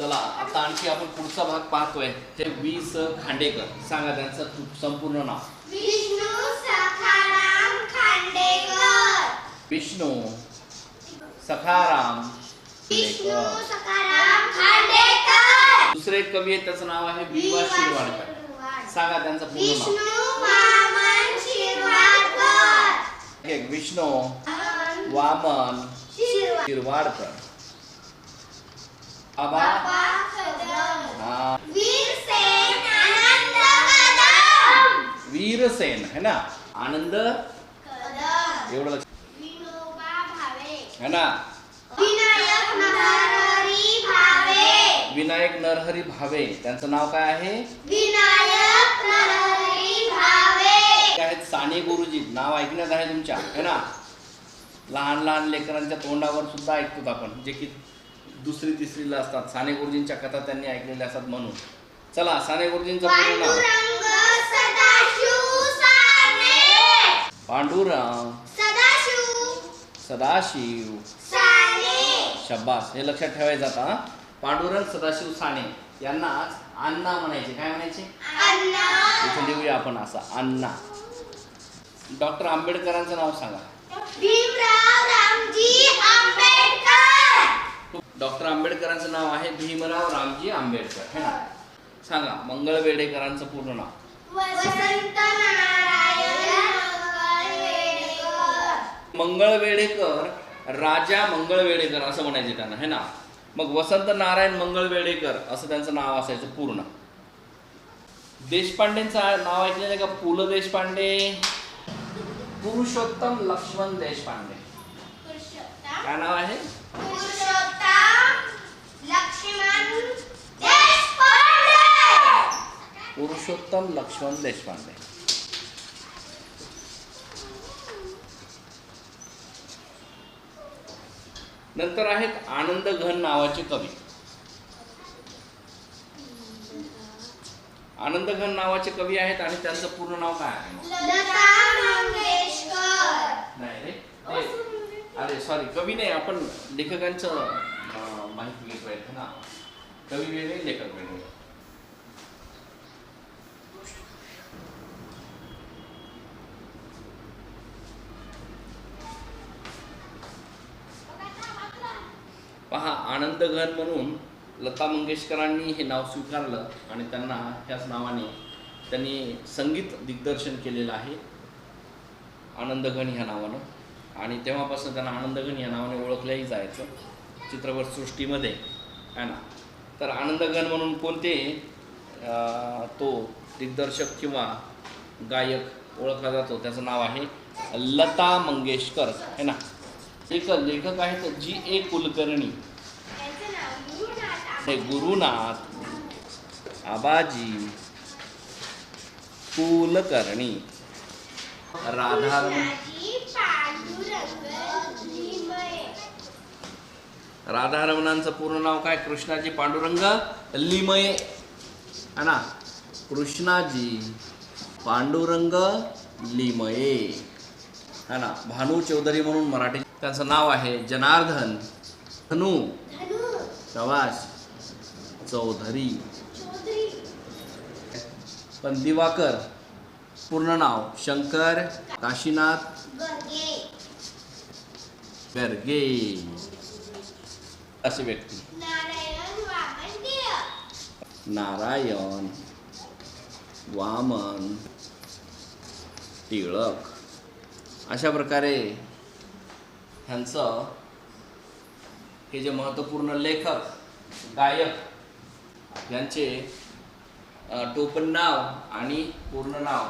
चला आता आणखी आपण पुढचा भाग पाहतोय. ते वी. स. खांडेकर. सांगा त्यांचं संपूर्ण नाव. विष्णू सखाराम खांडेकर. दुसरे एक कवी आहेत त्याचं नाव आहे विवा शिरवाडकर. सांगा त्यांचं पूर्ण नाव. विष्णू वामन शिरवाडकर. वीरसेन है ना? आनंद? एवढं लक्ष. है ना? विनायक नरहरी भावे. त्यांचं नाव काय आहे? विनायक नरहरी भावे ते आहेत? साने गुरुजी. नाव ऐकण्यात आहे तुमच्या है ना? लहान लहान लेकरांच्या तोंडावर सुद्धा ऐकतो आपण. जे की दुसरी तिसरीला असतात. साने गुरुजींच्या कथा त्यांनी ऐकलेल्या असतात म्हणून. चला साने गुरुजींचं पूर्ण नाव. पांडुरंग सदाशिव साने. पांडुरंग सदाशिव सदाशिव साने. शब्बास हे लक्षात ठेवायचं आता? पांडुरंग सदाशिव साने यांना अण्णा म्हणायचे. काय म्हणायचे? इथे लिहूया आपण असं अण्णा. डॉक्टर आंबेडकरांचं नाव सांगा. भीमराव रामजी आंबेडकर. डॉक्टर आंबेडकरांचं नाव आहे भीमराव रामजी आंबेडकर है ना? सांगा मंगळवेडेकरांचं पूर्ण नाव. वसंत नारायण मंगळवेडेकर मंगळवेडेकर राजा मंगळवेडेकर असं म्हणायचे त्यांना है ना? मग वसंत नारायण मंगळवेडेकर असं त्यांचं नाव असायचं पूर्ण. देशपांडेंचं नाव ऐकलेलं का? पु ल देशपांडे पुरुषोत्तम लक्ष्मण देशपांडे. काय नाव आहे? पुरुषोत्तम लक्ष्मण देशपांडे. नंतर आहेत आनंद घन नावाचे कवी. आनंद घन नावाचे कवी आहेत आणि त्यांचं पूर्ण नाव काय आहे? लता मंगेशकर. नाही रे अरे सॉरी कवी नाही आपण लेखकांचं अं, माहिती घेतोय ना कवी वेगळे लेखक वेगळे. पहा आनंद घन म्हणून लता मंगेशकरांनी हे नाव स्वीकारलं आणि त्यांना ह्याच नावाने त्यांनी संगीत दिग्दर्शन केलेलं आहे. आनंद ह्या नावानं. आणि तेव्हापासून त्यांना आनंद घन या नावाने ओळखलंही जायचं. चित्रपटसृष्टीमध्ये आहे ना? तर आनंदगण म्हणून कोणते तो दिग्दर्शक किंवा गायक ओळखला जातो त्याचं नाव आहे लता मंगेशकर है ना? एक लेखक आहेत जी ए कुलकर्णी. गुरुनाथ हे गुरुनाथ आबाजी कुलकर्णी. राधा राधारमणांचं पूर्ण नाव काय? कृष्णाजी पांडुरंग लिमये. है ना? कृष्णाजी पांडुरंग लिमये. है ना? भानू चौधरी म्हणून मराठी त्यांचं नाव आहे जनार्दन धनु. प्रवास चौधरी. पण दिवाकर पूर्ण नाव शंकर काशीनाथ गर्गे असे व्यक्ती. नारायण वामन टिळक अशा प्रकारे ह्यांचं हे जे महत्त्वपूर्ण लेखक गायक यांचे टोपण नाव आणि पूर्ण नाव